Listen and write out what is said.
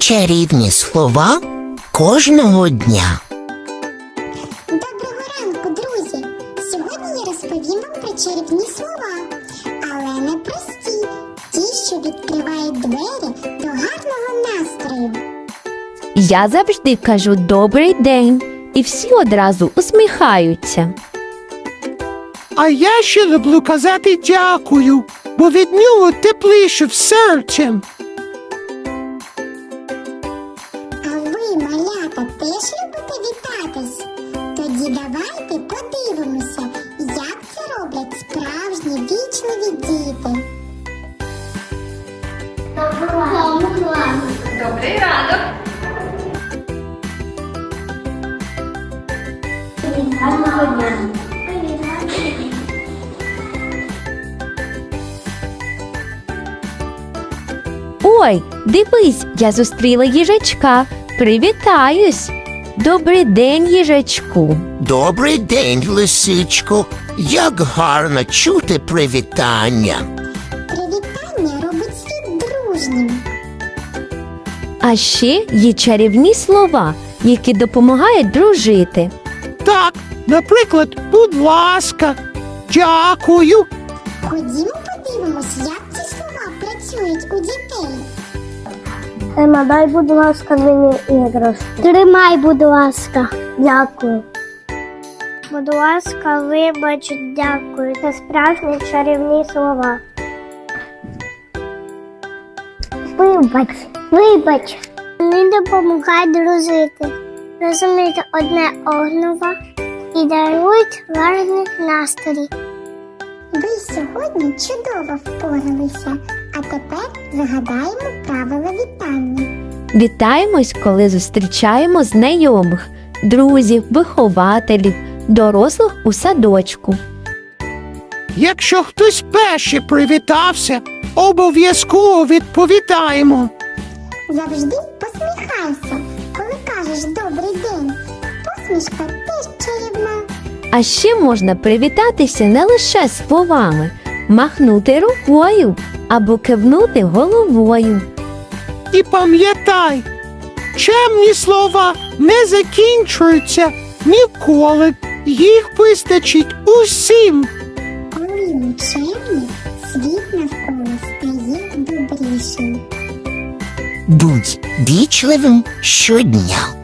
чарівні слова кожного дня. Доброго ранку, друзі! Сьогодні я розповім вам про чарівні слова, але не прості, ті, що відкривають двері до гарного настрою. Я завжди кажу добрий день, і всі одразу усміхаються. А я ще люблю казати дякую, бо від нього тепліше в серці. Ви, малята, теж любите вітатись? Тоді давайте подивимося, як це роблять справжні вічливі діти. Добрий ранок. Ой, дивись, я зустріла їжачка. Привітаюсь. Добрий день, їжачку. Добрий день, лисичко. Як гарно чути привітання. Привітання робить світ дружнім. А ще є чарівні слова, які допомагають дружити. Так, наприклад, будь ласка, дякую. Ходімо Ема, дай, будь ласка, мені іграшку. Тримай, будь ласка. Дякую. Будь ласка, вибач, дякую. Це справжні чарівні слова. Вибач, вибач. Вони допомагають дружити. Розуміти одне одного і дарують гарний настрій. Ви сьогодні чудово впоралися, а тепер загадаємо правила. Вітаємось, коли зустрічаємо знайомих, друзів, вихователів, дорослих у садочку. Якщо хтось перший привітався, обов'язково відповідаємо. Завжди посміхайся, коли кажеш добрий день. Посмішка теж чарівна. А ще можна привітатися не лише словами, махнути рукою або кивнути головою. І пам'ятай, чемні слова не закінчуються ніколи. Їх вистачить усім. Коли ми чемні, світ навколо стає добрішим. Будь вічливим щодня.